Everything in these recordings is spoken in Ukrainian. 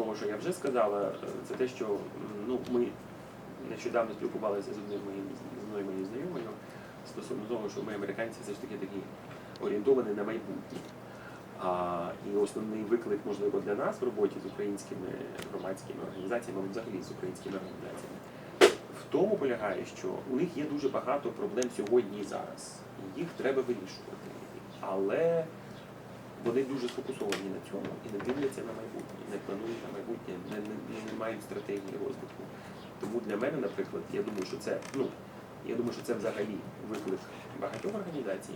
того, що я вже сказала, е, це те, що ну, ми нещодавно спілкувалися з одним моїм з одною моєю знайомою стосовно того, що ми американці все ж таки такі орієнтовані на майбутнє. А, і основний виклик, можливо, для нас в роботі з українськими громадськими організаціями, взагалі з українськими організаціями, в тому полягає, що у них є дуже багато проблем сьогодні і зараз. І їх треба вирішувати. Але вони дуже сфокусовані на цьому і не дивляться на майбутнє, не планують на майбутнє, не, не, не мають стратегії розвитку. Тому для мене, наприклад, я думаю, що це ну я думаю, що це взагалі виклик багатьох організацій.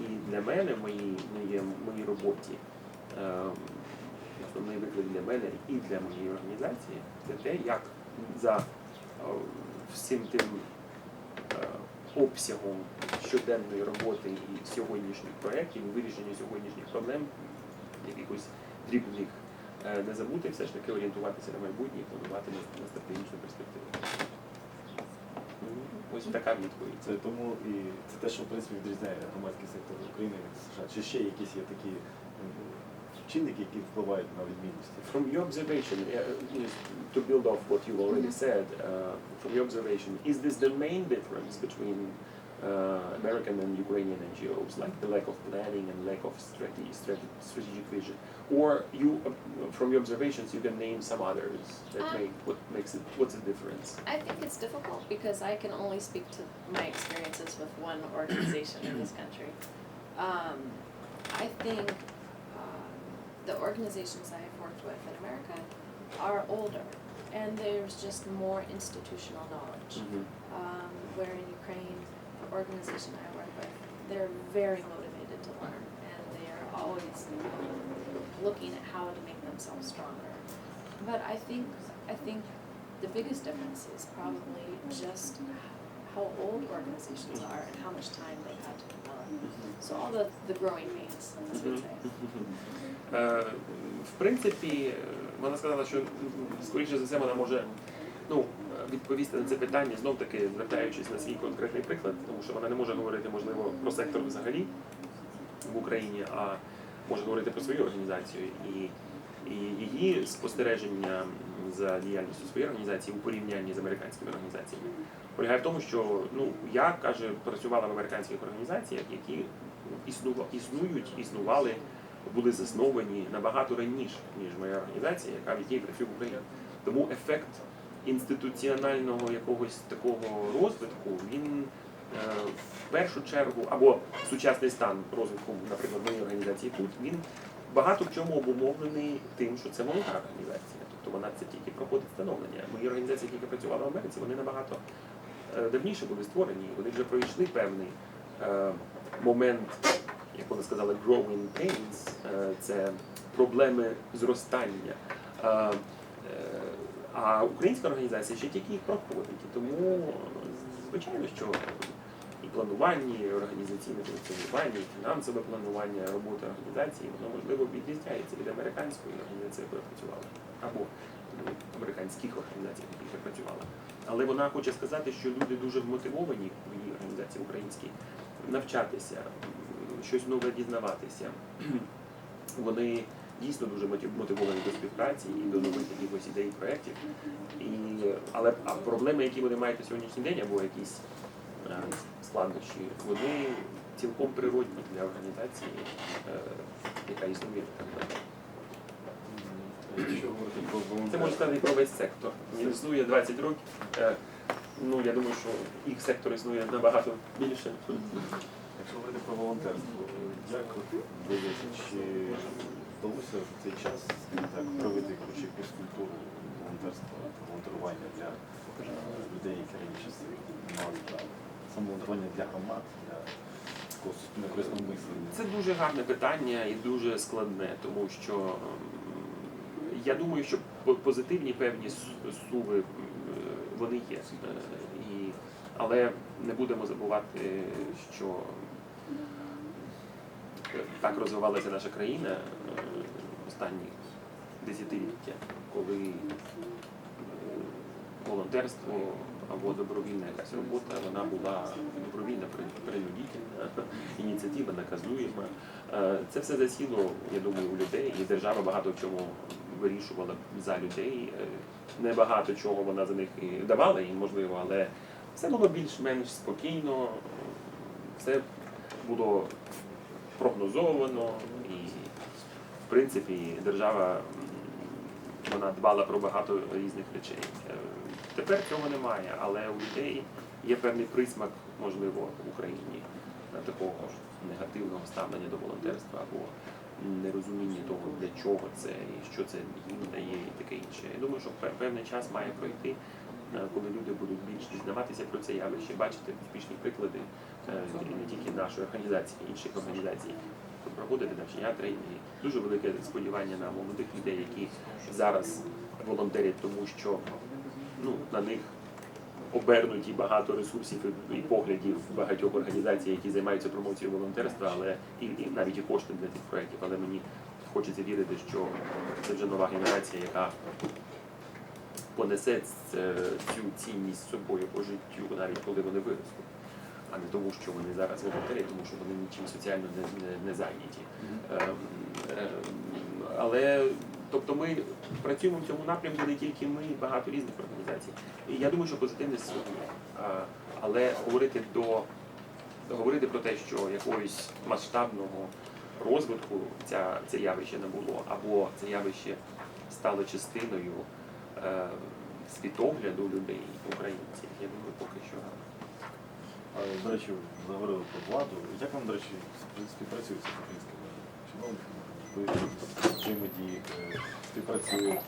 І для мене в моїй, моїй, моїй роботі ем, основний виклик для мене і для моєї організації це те, як за е, всім тим е, обсягом щоденної роботи і сьогоднішніх проєктів, і вирішення сьогоднішніх проблем, якихось дрібних, е, не забути все ж таки орієнтуватися на майбутнє і планувати на, на стратегічну перспективу. Ось така відповідь. Це тому і це те, що в принципі відрізняє громадський сектор України від США. Чи ще якісь є такі чинники, які впливають на відмінності? From your observation, uh, is- to build off what you already said, uh, from your observation, is this the main difference between uh, American and Ukrainian NGOs, like the lack of planning and lack of strategy, strategic vision, or you, uh, from your observations, you can name some others that Um, make what makes it what's the difference? I think it's difficult because I can only speak to my experiences with one organization in this country. Um, I think um, the organizations I have worked with in America are older and there's just more institutional knowledge. Um, where in Ukraine, the organization I work with, they're very motivated to learn and they are always looking at how to make themselves stronger. But I think I think the biggest difference is probably just how old organizations are and how much time they've had to develop. So all the, the growing pains, as we say. Е, В принципі, е, вона сказала, що м, скоріше за все вона може ну, відповісти на це питання, знов таки звертаючись на свій конкретний приклад, тому що вона не може говорити, можливо, про сектор взагалі в Україні, а може говорити про свою організацію. І, і її спостереження за діяльністю своєї організації у порівнянні з американськими організаціями полягає в тому, що ну я каже, працювала в американських організаціях, які існува, існують, існували, були засновані набагато раніше, ніж моя організація, яка в якій працює в Україні. Тому ефект інституціонального якогось такого розвитку він е, в першу чергу, або сучасний стан розвитку, наприклад, моєї організації тут, він багато в чому обумовлений тим, що це молода організація. Тобто вона це тільки проходить становлення. Мої організації, які працювали в Америці, вони набагато е, давніше були створені, вони вже пройшли певний е, момент, як вона сказала, growing pains, це проблеми зростання. А українська організація ще тільки їх проходить. Тому, звичайно, що і планування, і організаційне функціонування, і фінансове планування роботи організації, воно можливо відрізняється від американської організації, якою я працювала, або американських організацій, в яких я. Але вона хоче сказати, що люди дуже вмотивовані в її організації українській навчатися, щось нове дізнаватися. Вони дійсно дуже мотивовані до співпраці і до нових якихось ідей проєктів. І, але а проблеми, які вони мають на сьогоднішній день, або якісь е, складнощі, вони цілком природні для організації, е, яка існує. так Це можна сказати про весь сектор. Він існує 20 років. Е, Ну, я думаю, що їх сектор існує набагато більше. якщо говорити про волонтерство, як здається, чи вдалося в цей час, так, провести якусь культуру волонтерства, волонтерування для е, людей, які раніше мали самоволонтерування для громад, для такого суспільно корисного мислення? Це дуже гарне питання і дуже складне, тому що я думаю, що по- позитивні певні суви вони є. Е, І, але не будемо забувати, що е, так розвивалася наша країна останні десятиліття, коли е, волонтерство або добровільна якась робота, вона була добровільна принудительна, ініціатива наказуєма. Е, Це все засіло, я думаю, у людей, і держава багато в чому вирішувала за людей. Е, Небагато чого вона за них давала їм, можливо, але все було більш-менш спокійно, все було прогнозовано і, в принципі, держава вона дбала про багато різних речей. Е, Тепер цього немає, але у людей є певний присмак, можливо, в Україні е, такого негативного ставлення до волонтерства або нерозуміння того, для чого це і що це їм дає, і таке інше. Я думаю, що певний час має пройти, е, коли люди будуть більш дізнаватися про це явище, бачити успішні приклади не тільки нашої організації, інших організацій, проводити навчання, тренінги. Дуже велике сподівання на молодих людей, які зараз волонтерять, тому що ну, на них обернуті багато ресурсів і, і поглядів багатьох організацій, які займаються промоцією волонтерства, але і, і навіть і кошти для цих проєктів. Але мені хочеться вірити, що це вже нова генерація, яка понесе цю цінність з собою по життю, навіть коли вони виростуть. А не тому, що вони зараз волонтери, тому що вони нічим соціально не, не, не зайняті. Ем, ем, Але тобто ми працюємо в цьому напрямку не тільки ми, багато різних організацій. І я думаю, що позитивний сьогодні. Але говорити до говорити про те, що якогось масштабного розвитку ця, це явище не було, або це явище стало частиною е, світогляду людей, українців. Я думаю, поки що. А, До речі, заговорили про владу. Як вам, до речі, співпрацюється з українською владою? Чи ви взаємодії співпрацюєте?